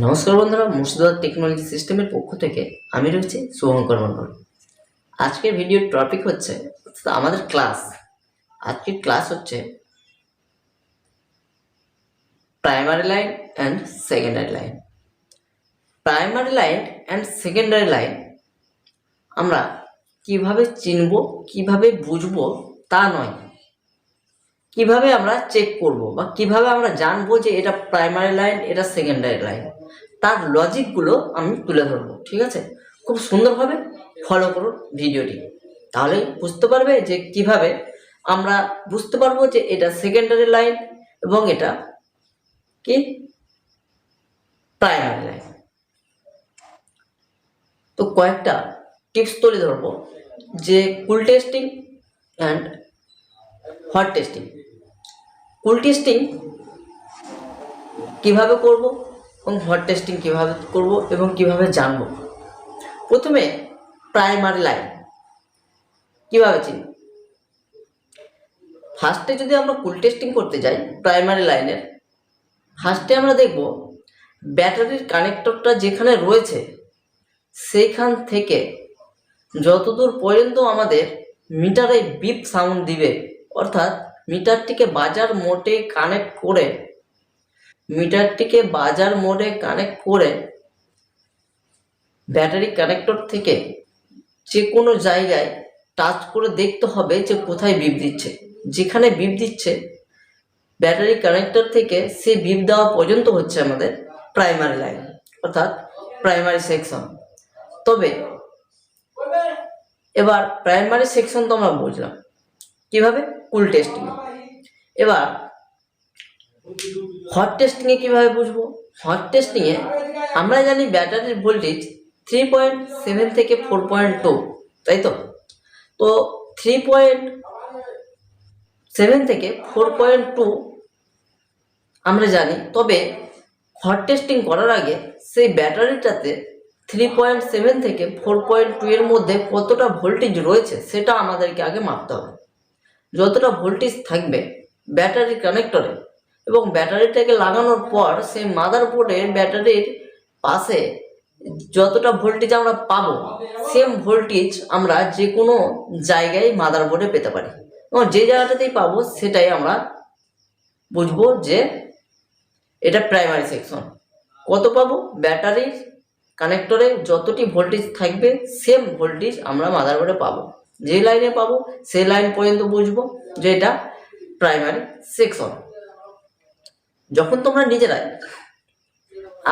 নমস্কার বন্ধুরা, মুর্শিদাবাদ টেকনোলজি সিস্টেমের পক্ষ থেকে আমি রয়েছি শুভঙ্কর মণ্ডল। আজকের ভিডিওর টপিক হচ্ছে আমাদের ক্লাস আজকের ক্লাস হচ্ছে primary line and secondary line primary line and secondary line আমরা কীভাবে চিনব, কীভাবে বুঝব তা নয়। কীভাবে আমরা চেক করব বা কীভাবে আমরা জানব যে এটা প্রাইমারি লাইন এটা সেকেন্ডারি লাইন তার লজিকগুলো আমি তুলে ধরবো, ঠিক আছে? খুব সুন্দরভাবে ফলো করুন ভিডিওটি। তাহলে বুঝতে পারবে যে কীভাবে আমরা বুঝতে পারব যে এটা সেকেন্ডারি লাইন এবং এটা কি? প্রাইমারি লাইন তো কয়েকটা টিপস তুলে ধরবো, যে cool testing and hot testing cool testing কীভাবে করব? এবং হট টেস্টিং কীভাবে করব এবং কীভাবে জানব? প্রথমে প্রাইমারি লাইন কীভাবে চিনব ফার্স্টে যদি আমরা কুল টেস্টিং করতে যাই প্রাইমারি লাইনের ফার্স্টে আমরা দেখব ব্যাটারির কানেক্টরটা যেখানে রয়েছে সেইখান থেকে যতদূর পর্যন্ত আমাদের মিটারে বিপ সাউন্ড দিবে, অর্থাৎ মিটারটিকে বাজার মোটে কানেক্ট করে মিটারটিকে বাজার মোডে কানেক্ট করে ব্যাটারি কানেক্টর থেকে যে কোনো জায়গায় টাচ করে দেখতে হবে যে কোথায় বিপ দিচ্ছে। যেখানে বিপ দিচ্ছে, ব্যাটারি কানেক্টর থেকে সে বিপ দেওয়া পর্যন্ত হচ্ছে আমাদের প্রাইমারি লাইন, অর্থাৎ প্রাইমারি সেকশন। তবে এবার প্রাইমারি সেকশন তো আমরা বুঝলাম। কীভাবে? কুল টেস্টিং এবার হট টেস্টিংয়ে কীভাবে বুঝব? হট টেস্টিংয়ে আমরা জানি ব্যাটারির ভোল্টেজ থ্রি পয়েন্ট সেভেন থেকে ফোর পয়েন্ট টু তাই তো? তো থ্রি পয়েন্ট সেভেন থেকে ফোর পয়েন্ট টু আমরা জানি, তবে হট টেস্টিং করার আগে সেই ব্যাটারিটাতে থ্রি পয়েন্ট সেভেন থেকে ফোর পয়েন্ট টু এর মধ্যে কতটা ভোল্টেজ রয়েছে সেটা আমাদেরকে আগে মাপতে হবে। যতটা ভোল্টেজ থাকবে ব্যাটারি কানেক্টরে এবং ব্যাটারিটাকে লাগানোর পর সেই মাদার বোর্ডে ব্যাটারির পাশে যতটা ভোল্টেজ আমরা পাবো সেম ভোল্টেজ আমরা যে কোনো জায়গায় মাদার বোর্ডে পেতে পারি। এবং যে জায়গাটাতেই পাবো সেটাই আমরা বুঝব যে এটা প্রাইমারি সেকশন কত পাবো? ব্যাটারির কানেক্টরে যতটি ভোল্টেজ থাকবে সেম ভোল্টেজ আমরা মাদারবোর্ডে পাবো। যে লাইনে পাবো, সেই লাইন পর্যন্ত বুঝব যে এটা প্রাইমারি সেকশন যখন তোমরা নিজেরাই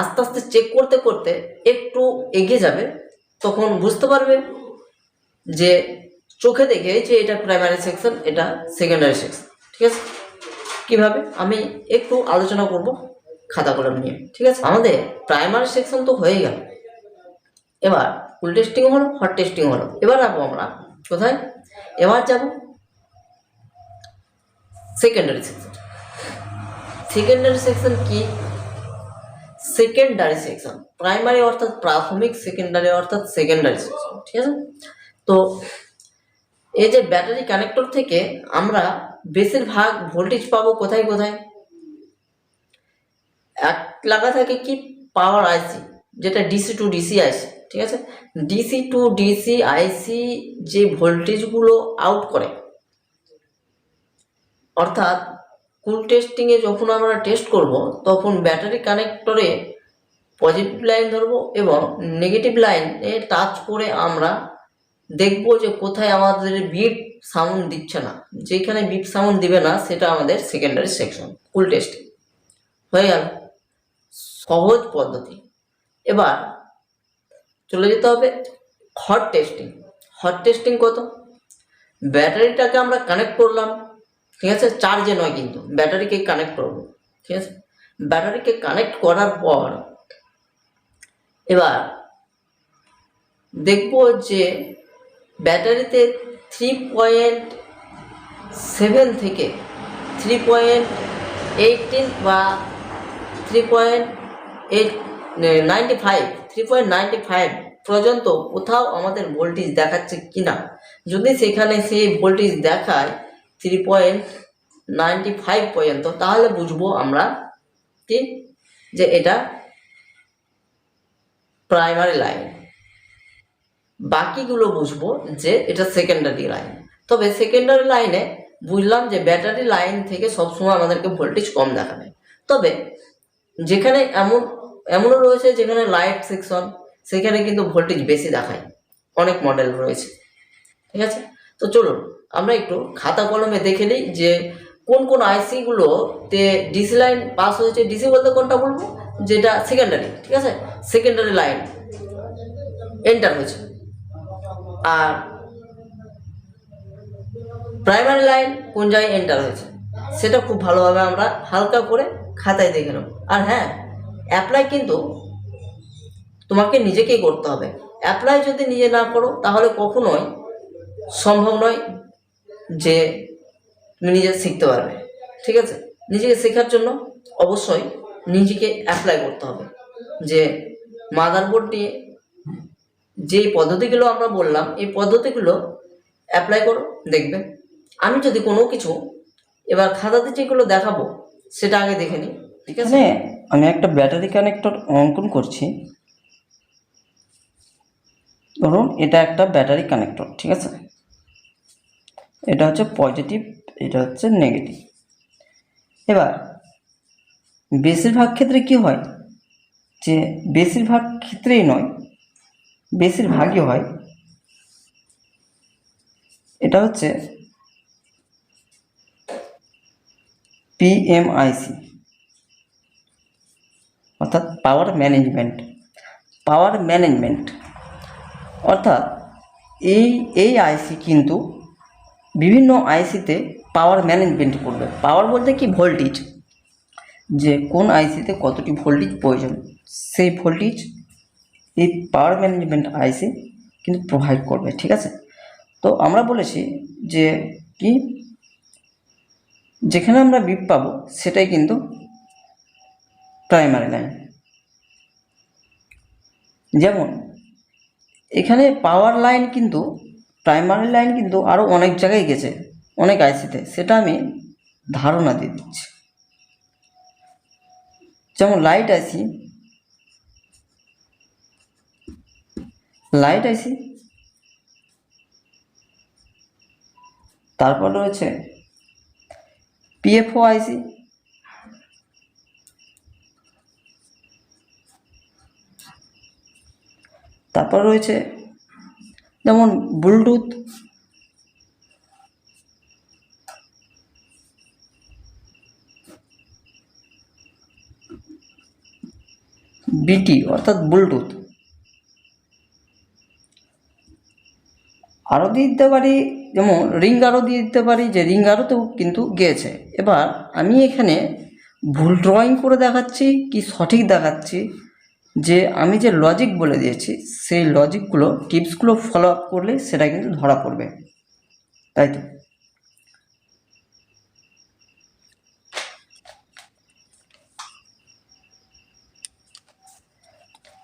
আস্তে আস্তে চেক করতে করতে একটু এগিয়ে যাবে, তখন বুঝতে পারবে যে চোখে দেখে যে এটা প্রাইমারি সেকশন এটা সেকেন্ডারি সেকশন ঠিক আছে? কীভাবে? আমি একটু আলোচনা করব খাতা কলম নিয়ে, ঠিক আছে? আমাদের প্রাইমারি সেকশন তো হয়ে গেল। এবার ফুল টেস্টিং হলো হট টেস্টিং হলো। এবার যাব আমরা, কোথায়? এবার যাব সেকেন্ডারি সেকশন সেকেন্ডারি সেকশন কি? সেকেন্ডারি সেকশন প্রাইমারি অর্থাৎ প্রাথমিক সেকেন্ডারি অর্থাৎ সেকেন্ডারি সেকশন ঠিক আছে? তো এই যে ব্যাটারি কানেক্টর থেকে আমরা বেশিরভাগ ভোল্টেজ পাবো কোথায় কোথায়? এক লাগা থাকে কি? পাওয়ার আইসি যেটা ডিসি টু ডিসি আইসি ঠিক আছে? ডিসি টু ডিসি আইসি যে ভোল্টেজগুলো আউট করে, অর্থাৎ কুল টেস্টিংয়ে যখন আমরা টেস্ট করব, তখন ব্যাটারি কানেক্টরে পজিটিভ লাইন ধরবো এবং নেগেটিভ লাইনে টাচ করে আমরা দেখব যে কোথায় আমাদের বিপ সাউন্ড দিচ্ছে না। যেখানে বিপ সাউন্ড দিবে না, সেটা আমাদের সেকেন্ডারি সেকশন কুল টেস্টিং হয়ে গেল। সহজ পদ্ধতি। এবার চলে যেতে হবে হট টেস্টিং হট টেস্টিং কত? ব্যাটারিটাকে আমরা কানেক্ট করলাম। ঠিক আছে? চার্জে নয় কিন্তু ব্যাটারিকে কানেক্ট করব, ঠিক আছে? ব্যাটারিকে কানেক্ট করার পর এবার দেখব যে ব্যাটারিতে থ্রি পয়েন্ট সেভেন থেকে থ্রি পয়েন্ট এইটিন বা three point eight ninety five three point ninety five পর্যন্ত কোথাও আমাদের ভোল্টেজ দেখাচ্ছে কিনা? যদি সেখানে সেই ভোল্টেজ দেখায় থ্রি পয়েন্ট নাইনটি ফাইভ পর্যন্ত তাহলে বুঝব আমরা কি? যে এটা প্রাইমারি লাইন বাকিগুলো বুঝব যে এটা সেকেন্ডারি লাইন তবে সেকেন্ডারি লাইনে বুঝলাম যে ব্যাটারি লাইন থেকে সবসময় আমাদেরকে ভোল্টেজ কম দেখাবে। তবে যেখানে এমন, এমনও রয়েছে যেখানে লাইট সেকশন সেখানে কিন্তু ভোল্টেজ বেশি দেখায়। অনেক মডেল রয়েছে। ঠিক আছে? তো চলুন। আমরা একটু খাতা কলমে দেখে নিই যে কোন কোন আইসিগুলোতে ডিসি লাইন পাস হয়েছে। ডিসি বলতে কোনটা বলব? যেটা সেকেন্ডারি ঠিক আছে? সেকেন্ডারি লাইন এন্টার হয়েছে। আর প্রাইমারি লাইন কোন জায়গায় এন্টার হয়েছে? সেটা খুব ভালোভাবে আমরা হালকা করে খাতায় দেখে নেব। আর হ্যাঁ অ্যাপ্লাই কিন্তু তোমাকে নিজেকেই করতে হবে। অ্যাপ্লাই যদি নিজে না করো, তাহলে কখনোই সম্ভব নয় যে তুমি নিজে শিখতে পারবে, ঠিক আছে? নিজেকে শেখার জন্য অবশ্যই নিজেকে অ্যাপ্লাই করতে হবে যে মাদারবোর্ড নিয়ে যে পদ্ধতিগুলো আমরা বললাম, এই পদ্ধতিগুলো অ্যাপ্লাই করো, দেখবে। আমি যদি কোনো কিছু এবার খাতাতে যেগুলো দেখাবো, সেটা আগে দেখে নিই, ঠিক আছে? আমি একটা ব্যাটারি কানেক্টর অঙ্কন করছি। ধরুন এটা একটা ব্যাটারি কানেক্টর ঠিক আছে? এটা হচ্ছে পজিটিভ এটা হচ্ছে নেগেটিভ এবার, বেশিরভাগ ক্ষেত্রে কি হয়? যে বেশিরভাগ ক্ষেত্রেই নয়, বেশিরভাগই হয়। এটা হচ্ছে পিএমআইসি অর্থাৎ পাওয়ার ম্যানেজমেন্ট পাওয়ার ম্যানেজমেন্ট অর্থাৎ এই এই আইসি কিন্তু বিভিন্ন আইসিতে পাওয়ার ম্যানেজমেন্ট করবে। পাওয়ার বলতে কি? ভোল্টেজ যে কোন আইসিতে কতটি ভোল্টেজ প্রয়োজন, সেই ভোল্টেজ এই পাওয়ার ম্যানেজমেন্ট আইসি কিন্তু প্রোভাইড করবে, ঠিক আছে? তো আমরা বলেছি যে কি? যেখানে আমরা বিপ পাবো, সেটাই কিন্তু প্রাইমারি লাইন যেমন, এখানে পাওয়ার লাইন কিন্তু প্রাইমারি লাইন কিন্তু আরও অনেক জায়গায় গেছে, অনেক আইসিতে সেটা আমি ধারণা দিয়ে দিচ্ছি। যেমন লাইট আইসি লাইট আইসি তারপর রয়েছে পিএফও আইসি তারপর রয়েছে যেমন ব্লুটুথ বিটি অর্থাৎ ব্লুটুথ আরও দিয়ে দিতে পারি, যেমন রিং আরও দিয়ে দিতে পারি, যে রিং আরোতেও কিন্তু গিয়েছে। এবার আমি এখানে ভুল ড্রয়িং করে দেখাচ্ছি, কি সঠিক দেখাচ্ছি। যে আমি যে লজিক বলে দিয়েছি, সেই লজিকগুলো টিপসগুলো ফলো আপ করলে সেটা কিন্তু ধরা পড়বে। তাই তো?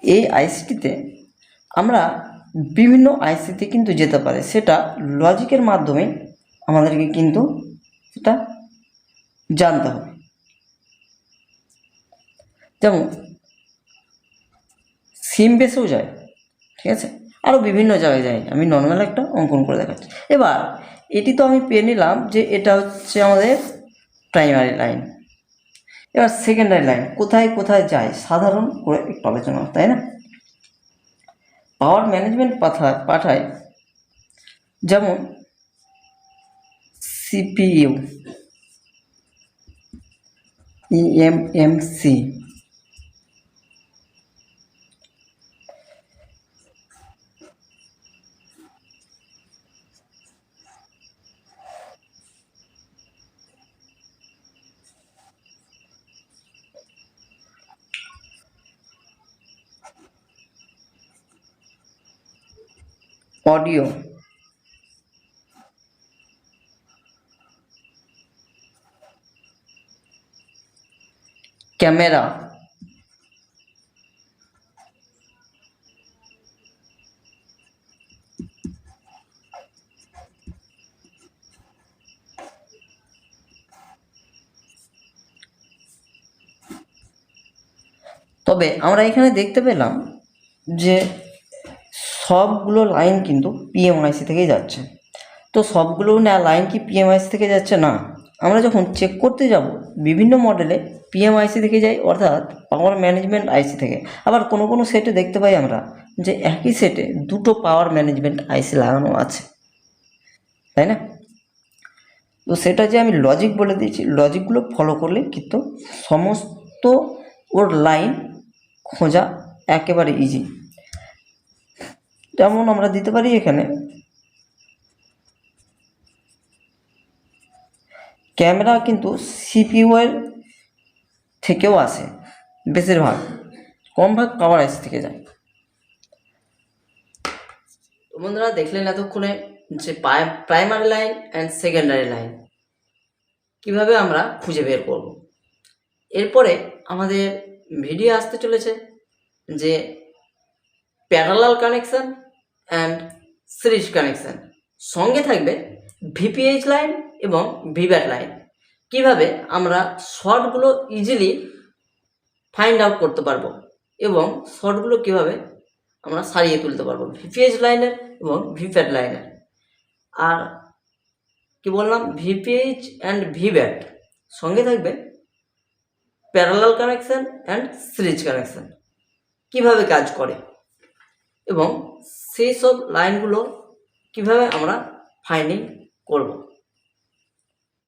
এই আইসিটিতে আমরা বিভিন্ন আইসিতে কিন্তু যেতে পারে। সেটা লজিকের মাধ্যমে আমাদেরকে কিন্তু সেটা জানতে হবে। যেমন সিম বেসেও যায়, ঠিক আছে? আরও বিভিন্ন জায়গায় যায়। আমি নর্মাল একটা অঙ্কন করে দেখাচ্ছি। এবার, এটি তো আমি পেয়ে নিলাম যে এটা হচ্ছে আমাদের প্রাইমারি লাইন এবার সেকেন্ডারি লাইন কোথায় কোথায় যায়? সাধারণ করে একটু আলোচনা তাই না? পাওয়ার ম্যানেজমেন্ট পাঠায় পাঠায় যেমন সিপিইউ ইএমএমসি অডিও ক্যামেরা তবে আমরা এখানে দেখতে পেলাম যে সবগুলো লাইন কিন্তু পিএমআইসি থেকেই যাচ্ছে। তো সবগুলো না লাইন কি পিএমআইসি থেকে যাচ্ছে? না। আমরা যখন চেক করতে যাব, বিভিন্ন মডেলে পিএমআইসি থেকে যাই অর্থাৎ পাওয়ার ম্যানেজমেন্ট আইসি থেকে। আবার কোনো কোনো সেটে দেখতে পাই আমরা যে একই সেটে দুটো পাওয়ার ম্যানেজমেন্ট আইসি লাগানো আছে। তাই না? তো সেটা যে আমি লজিক বলে দিয়েছি লজিকগুলো ফলো করলে কিন্তু সমস্ত ওর লাইন খোঁজা একেবারে ইজি যেমন আমরা দিতে পারি এখানে। ক্যামেরা কিন্তু সিপিইউ এর থেকেও আসে, বেশিরভাগ। কম ভাগ পাওয়ার আইসি থেকে যায়। বন্ধুরা, দেখলেন এতক্ষণে যে primary line and secondary line কীভাবে আমরা খুঁজে বের করব? এরপরে আমাদের ভিডিও আসতে চলেছে যে parallel connection and series connection সঙ্গে থাকবে ভিপিএইচ লাইন এবং ভিব্যাট লাইন কীভাবে আমরা শর্টগুলো ইজিলি ফাইন্ড আউট করতে পারব এবং শর্টগুলো কীভাবে আমরা সারিয়ে তুলতে পারব ভিপিএইচ লাইনের এবং ভিপ্যাট লাইনের আর কি বললাম? ভিপিএইচ অ্যান্ড ভিব্যাট সঙ্গে থাকবে parallel connection and series connection কীভাবে কাজ করে? এবং সেই সব লাইনগুলো কীভাবে আমরা ফাইন্ডিং করব?